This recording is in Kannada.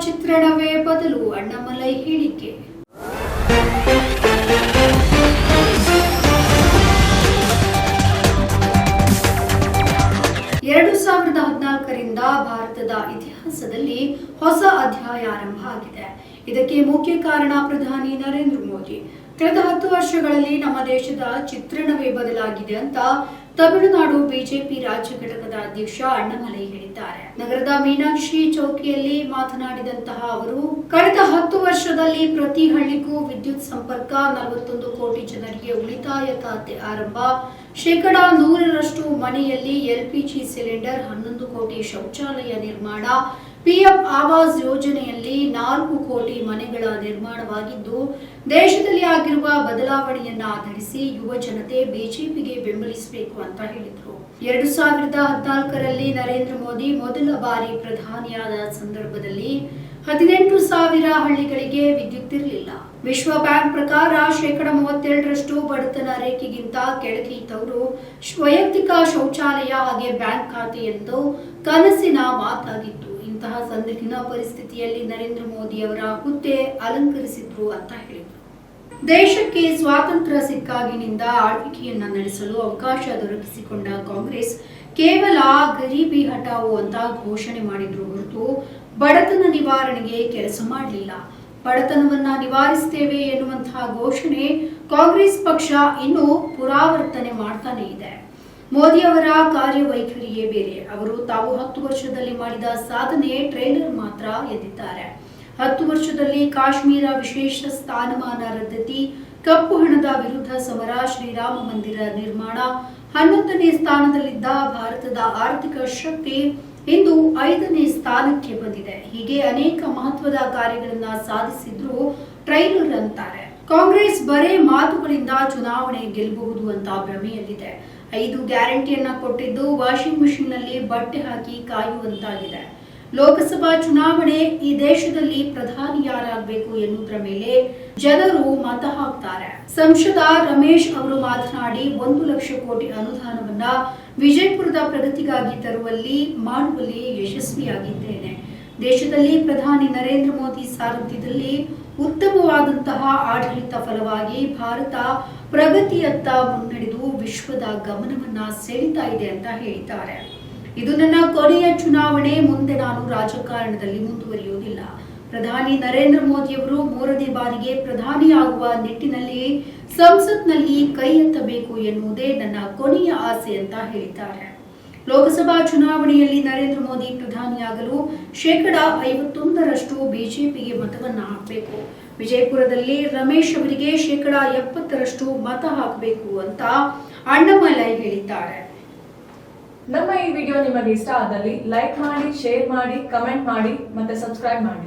ಚಿತ್ರಣವೇ ಬದಲು ಅಣ್ಣಮಲೈ ಹೇಳಿಕೆ. ಎರಡು ಸಾವಿರದ ಹದಿನಾಲ್ಕರಿಂದ ಭಾರತದ ಇತಿಹಾಸದಲ್ಲಿ ಹೊಸ ಅಧ್ಯಾಯ ಆರಂಭ ಆಗಿದೆ. ಇದಕ್ಕೆ ಮುಖ್ಯ ಕಾರಣ ಪ್ರಧಾನಿ ನರೇಂದ್ರ ಮೋದಿ. ಕಳೆದ ಹತ್ತು ವರ್ಷಗಳಲ್ಲಿ ನಮ್ಮ ದೇಶದ ಚಿತ್ರಣವೇ ಬದಲಾಗಿದೆ ಅಂತ ತಮಿಳುನಾಡು ಬಿಜೆಪಿ ರಾಜ್ಯ ಘಟಕದ ಅಧ್ಯಕ್ಷ ಅಣ್ಣಮಲೆ ಹೇಳಿದ್ದಾರೆ. ನಗರದ ಮೀನಾಕ್ಷಿ ಚೌಕಿಯಲ್ಲಿ ಮಾತನಾಡಿದಂತಹ ಅವರು, ಕಳೆದ ಹತ್ತು ವರ್ಷದಲ್ಲಿ ಪ್ರತಿ ಹಳ್ಳಿಗೂ ವಿದ್ಯುತ್ ಸಂಪರ್ಕ ನಲವತ್ತೊಂದು ಕೋಟಿ ಜನರಿಗೆ ಉಳಿತಾಯ ಖಾತೆ ಆರಂಭ, ಶೇಕಡ ನೂರರಷ್ಟು ಮನೆಯಲ್ಲಿ ಎಲ್ಪಿಜಿ ಸಿಲಿಂಡರ್ ಹನ್ನೊಂದು ಕೋಟಿ ಶೌಚಾಲಯ ನಿರ್ಮಾಣ ಪಿಎಂ ಆವಾಸ್ ಯೋಜನೆಯಲ್ಲಿ ನಾಲ್ಕು ಕೋಟಿ ಮನೆಗಳ ನಿರ್ಮಾಣವಾಗಿದ್ದು, ದೇಶದಲ್ಲಿ ಆಗಿರುವ ಬದಲಾವಣೆಯನ್ನ ಆಧರಿಸಿ ಯುವ ಜನತೆ ಬಿಜೆಪಿಗೆ ಬೆಂಬಲಿಸಬೇಕು ಅಂತ ಹೇಳಿದರು. ಎರಡು ಸಾವಿರದ ಹದಿನಾಲ್ಕರಲ್ಲಿ ನರೇಂದ್ರ ಮೋದಿ ಮೊದಲ ಬಾರಿ ಪ್ರಧಾನಿಯಾದ ಸಂದರ್ಭದಲ್ಲಿ ಹದಿನೆಂಟು ಸಾವಿರ ಹಳ್ಳಿಗಳಿಗೆ ವಿದ್ಯುತ್ ಇರಲಿಲ್ಲ. ವಿಶ್ವ ಬ್ಯಾಂಕ್ ಪ್ರಕಾರ ಶೇಕಡ ಮೂವತ್ತೆರಡರಷ್ಟು ಬಡತನ ರೇಖೆಗಿಂತ ಕೆಳಗೆ ಇದ್ದವರು ವೈಯಕ್ತಿಕ ಶೌಚಾಲಯ ಹಾಗೆ ಬ್ಯಾಂಕ್ ಖಾತೆ ಎಂದು ಕನಸಿನ ಮಾತಾಗಿತ್ತು. ಇಂತಹ ಸಂದಿಗ್ಧ ಪರಿಸ್ಥಿತಿಯಲ್ಲಿ ನರೇಂದ್ರ ಮೋದಿ ಅವರ ಹುದ್ದೆ ಅಲಂಕರಿಸಿದ್ರು ಅಂತ ಹೇಳಿದ್ರು. ದೇಶಕ್ಕೆ ಸ್ವಾತಂತ್ರ್ಯ ಸಿಕ್ಕಾಗಿನಿಂದ ಆಳ್ವಿಕೆಯನ್ನ ನಡೆಸಲು ಅವಕಾಶ ದೊರಕಿಸಿಕೊಂಡ ಕಾಂಗ್ರೆಸ್ ಕೇವಲ ಗರೀಬಿ ಹಟಾವು ಅಂತ ಘೋಷಣೆ ಮಾಡಿದ್ರು ಹೊರತು ಬಡತನ ನಿವಾರಣೆಗೆ ಕೆಲಸ ಮಾಡಲಿಲ್ಲ. ಬಡತನವನ್ನ ನಿವಾರಿಸ್ತೇವೆ ಎನ್ನುವಂತಹ ಘೋಷಣೆ ಕಾಂಗ್ರೆಸ್ ಪಕ್ಷ ಇನ್ನೂ ಪುರಾವರ್ತನೆ ಮಾಡ್ತಾನೆ ಇದೆ. ಮೋದಿ ಅವರ ಕಾರ್ಯವೈಖರಿಯೇ ಬೇರೆ. ಅವರು ತಾವು ಹತ್ತು ವರ್ಷದಲ್ಲಿ ಮಾಡಿದ ಸಾಧನೆ ಟ್ರೇಲರ್ ಮಾತ್ರ ಎದ್ದಿದ್ದಾರೆ. ಹತ್ತು ವರ್ಷದಲ್ಲಿ ಕಾಶ್ಮೀರ ವಿಶೇಷ ಸ್ಥಾನಮಾನ ರದ್ದತಿ, ಕಪ್ಪು ಹಣದ ವಿರುದ್ಧ ಸಮರ, ಶ್ರೀರಾಮ ಮಂದಿರ ನಿರ್ಮಾಣ, ಹನ್ನೊಂದನೇ ಸ್ಥಾನದಲ್ಲಿದ್ದ ಭಾರತದ ಆರ್ಥಿಕ ಶಕ್ತಿ ಇಂದು ಐದನೇ ಸ್ಥಾನಕ್ಕೆ ಬಂದಿದೆ. ಹೀಗೆ ಅನೇಕ ಮಹತ್ವದ ಕಾರ್ಯಗಳನ್ನ ಸಾಧಿಸಿದ್ರು ಟ್ರೈಲರ್ ಅಂತಾರೆ. ಕಾಂಗ್ರೆಸ್ ಬರೇ ಮಾತುಗಳಿಂದ ಚುನಾವಣೆ ಗೆಲ್ಲಬಹುದು ಅಂತ ಭ್ರಮೆಯಲ್ಲಿದೆ. ಐದು ಗ್ಯಾರಂಟಿಯನ್ನ ಕೊಟ್ಟಿದ್ದು ವಾಷಿಂಗ್ ಮಿಷಿನ್ನಲ್ಲಿ ಬಟ್ಟೆ ಹಾಕಿ ಕಾಯುವಂತಾಗಿದೆ. ಲೋಕಸಭಾ ಚುನಾವಣೆ ಈ ದೇಶದಲ್ಲಿ ಪ್ರಧಾನಿ ಯಾರಾಗಬೇಕು ಎನ್ನುವುದರ ಮೇಲೆ ಜನರು ಮತ ಹಾಕ್ತಾರೆ. ಸಂಸದ ರಮೇಶ್ ಅವರು ಮಾತನಾಡಿ, ಒಂದು ಲಕ್ಷ ಕೋಟಿ ಅನುದಾನವನ್ನ ವಿಜಯಪುರದ ಪ್ರಗತಿಗಾಗಿ ತರುವಲ್ಲಿ ಮಾಡುವಲ್ಲಿ ಯಶಸ್ವಿಯಾಗಿದ್ದೇನೆ. ದೇಶದಲ್ಲಿ ಪ್ರಧಾನಿ ನರೇಂದ್ರ ಮೋದಿ ಸಾರಥ್ಯದಲ್ಲಿ ಉತ್ತಮವಾದಂತಹ ಆಡಳಿತ ಫಲವಾಗಿ ಭಾರತ ಪ್ರಗತಿಯತ್ತ ಮುನ್ನಡೆದು ವಿಶ್ವದ ಗಮನವನ್ನ ಸೆಳೀತಾ ಇದೆ ಅಂತ ಹೇಳಿದ್ದಾರೆ. ಇದು ನನ್ನ ಕೊನೆಯ ಚುನಾವಣೆ, ಮುಂದೆ ನಾನು ರಾಜಕಾರಣದಲ್ಲಿ ಮುಂದುವರಿಯುವುದಿಲ್ಲ. ಪ್ರಧಾನಿ ನರೇಂದ್ರ ಮೋದಿಯವರು ಮೂರನೇ ಬಾರಿಗೆ ಪ್ರಧಾನಿಯಾಗುವ ನಿಟ್ಟಿನಲ್ಲಿ ಸಂಸತ್ನಲ್ಲಿ ಕೈ ಎತ್ತಬೇಕು ಎನ್ನುವುದೇ ನನ್ನ ಕೊನೆಯ ಆಸೆ ಅಂತ ಹೇಳಿದ್ದಾರೆ. ಲೋಕಸಭಾ ಚುನಾವಣೆಯಲ್ಲಿ ನರೇಂದ್ರ ಮೋದಿ ಪ್ರಧಾನಿಯಾಗಲು ಶೇಕಡ ಐವತ್ತೊಂದರಷ್ಟು ಬಿಜೆಪಿಗೆ ಮತವನ್ನ ಹಾಕಬೇಕು. ವಿಜಯಪುರದಲ್ಲಿ ರಮೇಶ್ ಅವರಿಗೆ ಶೇಕಡ ಎಪ್ಪತ್ತರಷ್ಟು ಮತ ಹಾಕಬೇಕು ಅಂತ ಅಣ್ಣಮಲೈ ಹೇಳಿದ್ದಾರೆ. ನಮ್ಮ ಈ ವಿಡಿಯೋ ನಿಮಗೆ ಇಷ್ಟ ಆದಲ್ಲಿ ಲೈಕ್ ಮಾಡಿ, ಶೇರ್ ಮಾಡಿ, ಕಮೆಂಟ್ ಮಾಡಿ ಮತ್ತೆ ಸಬ್ಸ್ಕ್ರೈಬ್ ಮಾಡಿ.